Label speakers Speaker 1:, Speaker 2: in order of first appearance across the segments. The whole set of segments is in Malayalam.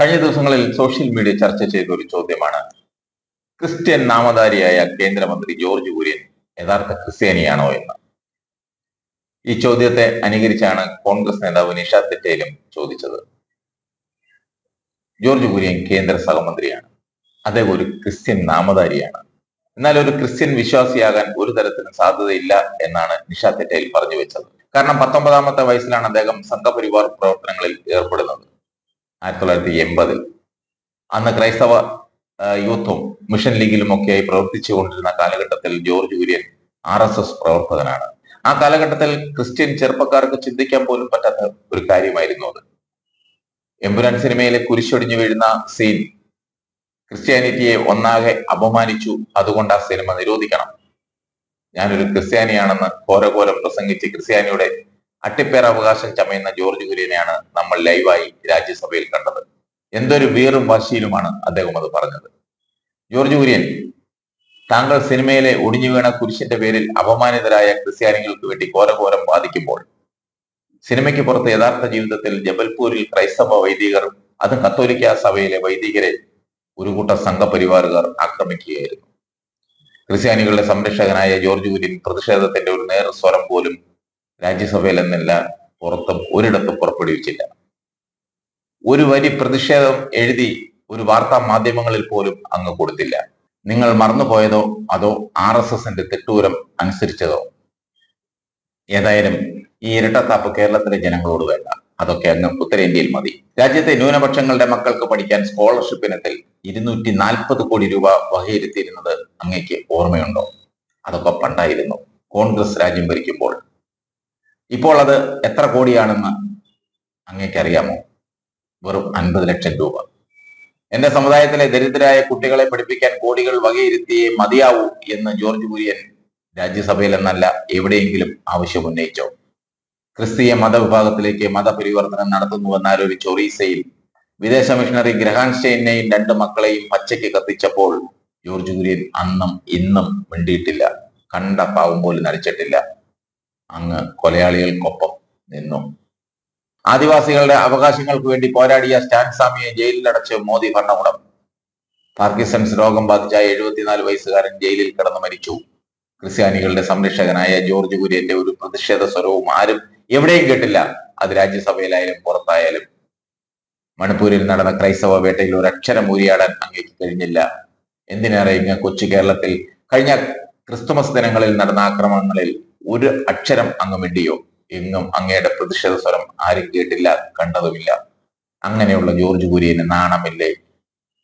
Speaker 1: കഴിഞ്ഞ ദിവസങ്ങളിൽ സോഷ്യൽ മീഡിയ ചർച്ച ചെയ്ത ഒരു ചോദ്യമാണ്. ക്രിസ്ത്യൻ നാമധാരിയായ കേന്ദ്രമന്ത്രി ജോർജ് കുര്യൻ യഥാർത്ഥ ക്രിസ്ത്യാനിയാണോ എന്ന്. ഈ ചോദ്യത്തെ അനുകരിച്ചാണ് കോൺഗ്രസ് നേതാവ് നിഷാദ് തെറ്റയിലും ചോദിച്ചത്. ജോർജ് കുര്യൻ കേന്ദ്ര സഹമന്ത്രിയാണ്. അദ്ദേഹം ഒരു ക്രിസ്ത്യൻ നാമധാരിയാണ്. എന്നാൽ ഒരു ക്രിസ്ത്യൻ വിശ്വാസിയാകാൻ ഒരു തരത്തിലും സാധ്യതയില്ല എന്നാണ് നിഷാദ് തെറ്റയിൽ പറഞ്ഞു വെച്ചത്. കാരണം പത്തൊമ്പതാമത്തെ വയസ്സിലാണ് അദ്ദേഹം സംഘപരിവാർ പ്രവർത്തനങ്ങളിൽ ഏർപ്പെടുന്നത്. ആയിരത്തി തൊള്ളായിരത്തി എൺപതിൽ അന്ന് ക്രൈസ്തവ യൂത്തും മിഷൻ ലീഗിലും ഒക്കെയായി പ്രവർത്തിച്ചു കൊണ്ടിരുന്ന കാലഘട്ടത്തിൽ George Kurian R S S പ്രവർത്തകനാണ്. ആ കാലഘട്ടത്തിൽ ക്രിസ്ത്യൻ ചെറുപ്പക്കാർക്ക് ചിന്തിക്കാൻ പോലും പറ്റാത്ത ഒരു കാര്യമായിരുന്നു അത്. എമ്പുരാൻ സിനിമയിലെ കുരിശൊടിഞ്ഞു വീഴുന്ന സീൻ ക്രിസ്ത്യാനിറ്റിയെ ഒന്നാകെ അപമാനിച്ചു. അതുകൊണ്ട് ആ സിനിമ നിരോധിക്കണം. ഞാനൊരു ക്രിസ്ത്യാനിയാണെന്ന് ഘോരഘോരം പ്രസംഗിച്ച് ക്രിസ്ത്യാനിയുടെ അട്ടിപ്പേർ അവകാശം ചമയുന്ന ജോർജ് കുര്യനെയാണ് നമ്മൾ ലൈവായി രാജ്യസഭയിൽ കണ്ടത്. എന്തൊരു വീറും വാശിയിലുമാണ് അദ്ദേഹം അത് പറഞ്ഞത്. ജോർജ് കുര്യൻ താങ്കൾ സിനിമയിലെ ഒടിഞ്ഞു വീണ കുരിശിന്റെ പേരിൽ അപമാനിതരായ ക്രിസ്ത്യാനികൾക്ക് വേണ്ടി ഘോരഘോരം വാദിക്കുമ്പോൾ സിനിമയ്ക്ക് പുറത്ത് യഥാർത്ഥ ജീവിതത്തിൽ ജബൽപൂരിൽ ക്രൈസ്തവ വൈദികർ അതും കത്തോലിക്ക സഭയിലെ വൈദികരെ ഒരു കൂട്ടം സംഘപരിവാറുകാർ ആക്രമിക്കുകയായിരുന്നു. ക്രിസ്ത്യാനികളുടെ സംരക്ഷകനായ ജോർജ് കുര്യൻ പ്രതിഷേധത്തിന്റെ ഒരു നേർ സ്വരം പോലും രാജ്യസഭയിൽ എന്നല്ല പുറത്തും ഒരിടത്തും പുറപ്പെടുവിച്ചില്ല. ഒരു വരി പ്രതിഷേധം എഴുതി ഒരു വാർത്താ മാധ്യമങ്ങളിൽ പോലും അങ്ങ് കൊടുത്തില്ല. നിങ്ങൾ മറന്നുപോയതോ അതോ ആർ എസ് എസിന്റെ തെട്ടൂരം അനുസരിച്ചതോ? ഏതായാലും ഈ ഇരട്ടത്താപ്പ് കേരളത്തിലെ ജനങ്ങളോട് വേണ്ട. അതൊക്കെ അങ്ങ് ഉത്തരേന്ത്യയിൽ മതി. രാജ്യത്തെ ന്യൂനപക്ഷങ്ങളുടെ മക്കൾക്ക് പഠിക്കാൻ സ്കോളർഷിപ്പ് ഇനത്തിൽ ഇരുന്നൂറ്റി നാൽപ്പത് കോടി രൂപ വകയിരുത്തിയിരുന്നത് അങ്ങേക്ക് ഓർമ്മയുണ്ടോ? അതൊക്കെ പണ്ടായിരുന്നു. കോൺഗ്രസ് രാജ്യം ഭരിക്കുമ്പോൾ ഇപ്പോൾ അത് എത്ര കോടിയാണെന്ന് അങ്ങേക്കറിയാമോ? വെറും അൻപത് ലക്ഷം രൂപ. എന്റെ സമുദായത്തിലെ ദരിദ്രരായ കുട്ടികളെ പഠിപ്പിക്കാൻ കോടികൾ വകയിരുത്തിയേ മതിയാവൂ എന്ന് ജോർജ് കുര്യൻ രാജ്യസഭയിൽ എന്നല്ല എവിടെയെങ്കിലും ആവശ്യം ഉന്നയിച്ചോ? ക്രിസ്തീയ മതവിഭാഗത്തിലേക്ക് മതപരിവർത്തനം നടത്തുന്നുവെന്ന് ആരോപിച്ച ഒറീസയിൽ വിദേശ മിഷണറി ഗ്രഹാൻസ്റ്റൈനെയും രണ്ട് മക്കളെയും പച്ചയ്ക്ക് കത്തിച്ചപ്പോൾ ജോർജ് കുര്യൻ അന്നും ഇന്നും മിണ്ടിയിട്ടില്ല. കണ്ട പാവം പോലും നടിച്ചിട്ടില്ല അങ്ങ് കൊലയാളികൾക്കൊപ്പം നിന്നു. ആദിവാസികളുടെ അവകാശങ്ങൾക്ക് വേണ്ടി പോരാടിയ സ്റ്റാൻ സ്വാമിയെ ജയിലിലടച്ച് മോദി ഭരണകൂടം. പാർക്കിസൺസ് രോഗം ബാധിച്ച എഴുപത്തിനാല് വയസ്സുകാരൻ ജയിലിൽ കിടന്നു മരിച്ചു. ക്രിസ്ത്യാനികളുടെ സംരക്ഷകനായ ജോർജ് കുര്യന്റെ ഒരു പ്രതിഷേധ സ്വരവും ആരും എവിടെയും കേട്ടില്ല. അത് രാജ്യസഭയിലായാലും പുറത്തായാലും. മണിപ്പൂരിൽ നടന്ന ക്രൈസ്തവ വേട്ടയിൽ ഒരു അക്ഷരം ഊരിയാടാൻ അങ്ങേക്ക് കഴിഞ്ഞില്ല. എന്തിനേറെ ഇങ്ങ് കൊച്ചു കേരളത്തിൽ? കഴിഞ്ഞ ക്രിസ്തുമസ് ദിനങ്ങളിൽ നടന്ന ആക്രമണങ്ങളിൽ ഒരു അക്ഷരം അങ്ങ് മിണ്ടിയോ? എങ്ങും അങ്ങയുടെ പ്രതിഷേധ സ്വരം ആരും കേട്ടില്ല കണ്ടതുമില്ല. അങ്ങനെയുള്ള ജോർജ് കുര്യന് നാണമില്ലേ?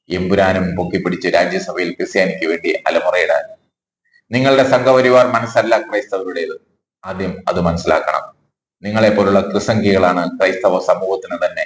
Speaker 1: എമ്പുരാനും പൊക്കിപ്പിടിച്ച് രാജ്യസഭയിൽ ക്രിസ്ത്യാനിക്ക് വേണ്ടി അലമുറയിടാൻ. നിങ്ങളുടെ സംഘപരിവാർ മനസ്സല്ല ക്രൈസ്തവരുടേത്. ആദ്യം അത് മനസ്സിലാക്കണം. നിങ്ങളെ പോലുള്ള ക്രിസംഖികളാണ് ക്രൈസ്തവ സമൂഹത്തിന് തന്നെ